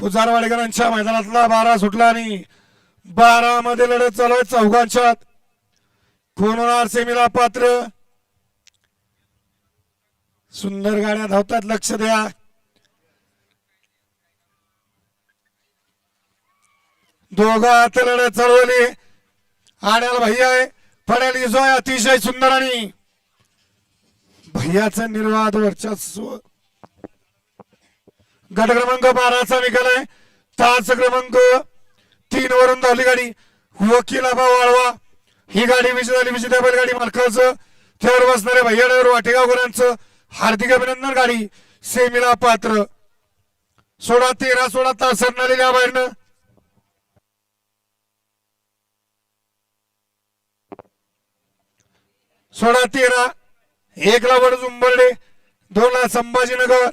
पुजारवाडेकरांच्या मैदानातला बारा सुटला आणि बारा मध्ये लढत चालू आहे चौघांच्यात. कोण होणार सेमीला पात्र? सुंदर गाड्या धावतात लक्ष द्या. दोघात लढत चढवली आड्याला भैया आहे. पड्याला इजो आहे अतिशय सुंदर आणि भैयाचं निर्वाद वर्चस्व गट क्रमांक बाराचा निकाल आहे. तास क्रमांक तीन वरून धावली गाडी. वकील आबा वाळवा. ही गाडी विजय झाली विजेत्या बैलगाडी मालकाचं. त्यावर बसणारे भैया ड्रायव्हर वाटेगावकरांचं हार्दिक अभिनंदन गाडी. सेमीला पात्र. सोळा तेरा सोळा तास आलेल्या बाहेरनं. सोळा तेरा एकला वड उंबरडे दोनला संभाजीनगर.